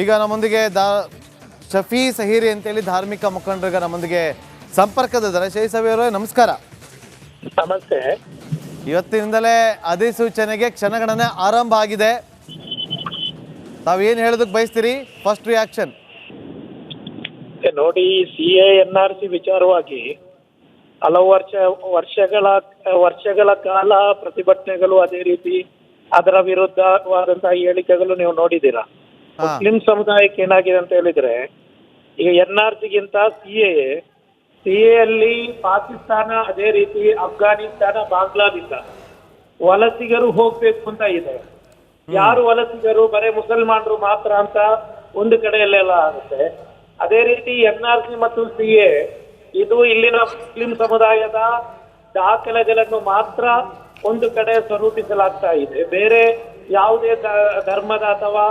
ಈಗ ನಮ್ಮೊಂದಿಗೆ ದಾ ಶಫಿ ಸಹೀರಿ ಅಂತೇಳಿ ಧಾರ್ಮಿಕ ಮುಖಂಡರಿಗೆ ನಮ್ಮೊಂದಿಗೆ ಸಂಪರ್ಕದಿದ್ದಾರೆ ಶಹಿ ಸಭೆ ಅವರೇ ನಮಸ್ಕಾರ. ನಮಸ್ತೆ. ಇವತ್ತಿನಿಂದಲೇ ಅಧಿಸೂಚನೆಗೆ ಕ್ಷಣಗಣನೆ ಆರಂಭ ಆಗಿದೆ. ತಾವೇನು ಹೇಳೋದಕ್ಕೆ ಬಯಸ್ತೀರಿ? ಫಸ್ಟ್ ರಿಯಾಕ್ಷನ್ ನೋಡಿ C A N R C ವಿಚಾರವಾಗಿ ಹಲವು ವರ್ಷ ವರ್ಷಗಳ ವರ್ಷಗಳ ಕಾಲ ಪ್ರತಿಭಟನೆಗಳು ಅದೇ ರೀತಿ ಅದರ ವಿರುದ್ಧವಾದಂತಹ ಹೇಳಿಕೆಗಳು ನೀವು ನೋಡಿದ್ದೀರಾ. ಮುಸ್ಲಿಂ ಸಮುದಾಯಕ್ಕೆ ಏನಾಗಿದೆ ಅಂತ ಹೇಳಿದ್ರೆ ಈಗ ಎನ್ ಆರ್ ಸಿಗಿಂತ ಸಿ ಎ ಸಿ ಅಲ್ಲಿ ಪಾಕಿಸ್ತಾನ ಅದೇ ರೀತಿ ಅಫ್ಘಾನಿಸ್ತಾನ ಬಾಂಗ್ಲಾದಿಂದ ವಲಸಿಗರು ಹೋಗ್ಬೇಕು ಅಂತ ಇದೆ. ಯಾರು ವಲಸಿಗರು ಬರೇ ಮುಸಲ್ಮಾನರು ಮಾತ್ರ ಅಂತ ಒಂದು ಕಡೆಯಲ್ಲೆಲ್ಲ ಆಗುತ್ತೆ. ಅದೇ ರೀತಿ ಎನ್ ಆರ್ ಸಿ ಮತ್ತು ಸಿ ಎ ಇದು ಇಲ್ಲಿನ ಮುಸ್ಲಿಂ ಸಮುದಾಯದ ದಾಖಲೆಗಳನ್ನು ಮಾತ್ರ ಒಂದು ಕಡೆ ಸ್ವರೂಪಿಸಲಾಗ್ತಾ ಇದೆ. ಬೇರೆ ಯಾವುದೇ ಧರ್ಮದ ಅಥವಾ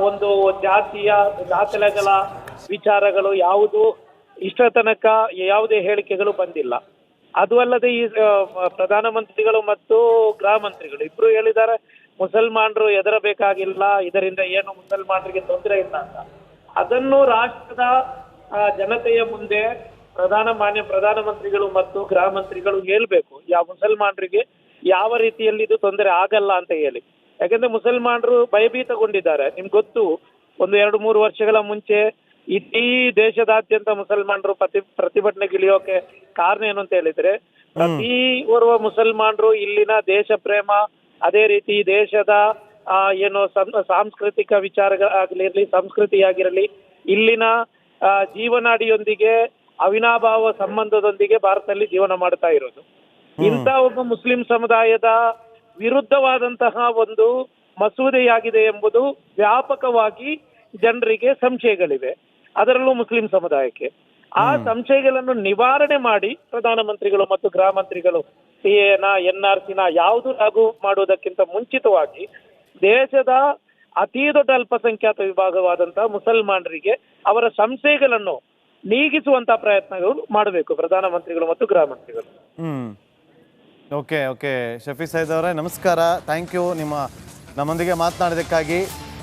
ಒಂದು ಜಾತಿಯ ದಾಖಲೆಗಳ ವಿಚಾರಗಳು ಯಾವುದು ಇಷ್ಟ ತನಕ ಯಾವುದೇ ಹೇಳಿಕೆಗಳು ಬಂದಿಲ್ಲ. ಅದು ಅಲ್ಲದೆ ಈ ಆ, ಪ್ರಧಾನಮಂತ್ರಿಗಳು ಮತ್ತು ಗೃಹ ಮಂತ್ರಿಗಳು ಇಬ್ರು ಹೇಳಿದ್ದಾರೆ ಮುಸಲ್ಮಾನರು ಎದರಬೇಕಾಗಿಲ್ಲ ಇದರಿಂದ ಏನು ಮುಸಲ್ಮಾನರಿಗೆ ತೊಂದರೆ ಇಲ್ಲ ಅಂತ. ಅದನ್ನು ರಾಷ್ಟ್ರದ ಆ, ಜನತೆಯ ಮುಂದೆ ಪ್ರಧಾನ ಮಾನ್ಯ ಪ್ರಧಾನಮಂತ್ರಿಗಳು ಮತ್ತು ಗೃಹ ಮಂತ್ರಿಗಳು ಹೇಳ್ಬೇಕು ಯಾವ ಮುಸಲ್ಮಾನರಿಗೆ ಯಾವ ರೀತಿಯಲ್ಲಿ ಇದು ತೊಂದರೆ ಆಗಲ್ಲ ಅಂತ ಹೇಳಿ. ಯಾಕಂದ್ರೆ ಮುಸಲ್ಮಾನರು ಭಯಭೀತಗೊಂಡಿದ್ದಾರೆ. ನಿಮ್ಗೆ ಗೊತ್ತು ಒಂದು ಎರಡು ಮೂರು ವರ್ಷಗಳ ಮುಂಚೆ ಇಡೀ ದೇಶದಾದ್ಯಂತ ಮುಸಲ್ಮಾನರು ಪ್ರತಿ ಪ್ರತಿಭಟನೆಗಿಳಿಯೋಕೆ ಕಾರಣ ಏನು ಅಂತ ಹೇಳಿದ್ರೆ ಪ್ರತಿ ಓರ್ವ ಮುಸಲ್ಮಾನರು ಇಲ್ಲಿನ ದೇಶ ಪ್ರೇಮ ಅದೇ ರೀತಿ ದೇಶದ ಆ, ಏನು ಸಾಂಸ್ಕೃತಿಕ ವಿಚಾರಗಳಾಗಿರಲಿ ಸಂಸ್ಕೃತಿ ಆಗಿರಲಿ ಇಲ್ಲಿನ ಜೀವನಾಡಿಯೊಂದಿಗೆ ಅವಿನಾಭಾವ ಸಂಬಂಧದೊಂದಿಗೆ ಭಾರತದಲ್ಲಿ ಜೀವನ ಮಾಡ್ತಾ ಇರೋದು. ಇಂಥ ಒಬ್ಬ ಮುಸ್ಲಿಂ ಸಮುದಾಯದ ವಿರುದ್ಧವಾದಂತಹ ಒಂದು ಮಸೂದೆಯಾಗಿದೆ ಎಂಬುದು ವ್ಯಾಪಕವಾಗಿ ಜನರಿಗೆ ಸಂಶಯಗಳಿವೆ. ಅದರಲ್ಲೂ ಮುಸ್ಲಿಂ ಸಮುದಾಯಕ್ಕೆ. ಆ ಸಂಶಯಗಳನ್ನು ನಿವಾರಣೆ ಮಾಡಿ ಪ್ರಧಾನಮಂತ್ರಿಗಳು ಮತ್ತು ಗೃಹ ಮಂತ್ರಿಗಳು ಸಿ ಎನ ಎನ್ ಆರ್ ಸಿನ ಯಾವುದು ಲಾಗು ಮಾಡುವುದಕ್ಕಿಂತ ಮುಂಚಿತವಾಗಿ ದೇಶದ ಅತೀ ದೊಡ್ಡ ಅಲ್ಪಸಂಖ್ಯಾತ ವಿಭಾಗವಾದಂತಹ ಮುಸಲ್ಮಾನರಿಗೆ ಅವರ ಸಂಶಯಗಳನ್ನು ನೀಗಿಸುವಂತಹ ಪ್ರಯತ್ನಗಳು ಮಾಡಬೇಕು ಪ್ರಧಾನಮಂತ್ರಿಗಳು ಮತ್ತು ಗೃಹ ಮಂತ್ರಿಗಳು. Hmm. Okay okay Shafi Syed ಅವರೇ ನಮಸ್ಕಾರ. ಥ್ಯಾಂಕ್ ಯು ನಿಮ್ಮ ನಮ್ಮೊಂದಿಗೆ ಮಾತನಾಡೋದಕ್ಕಾಗಿ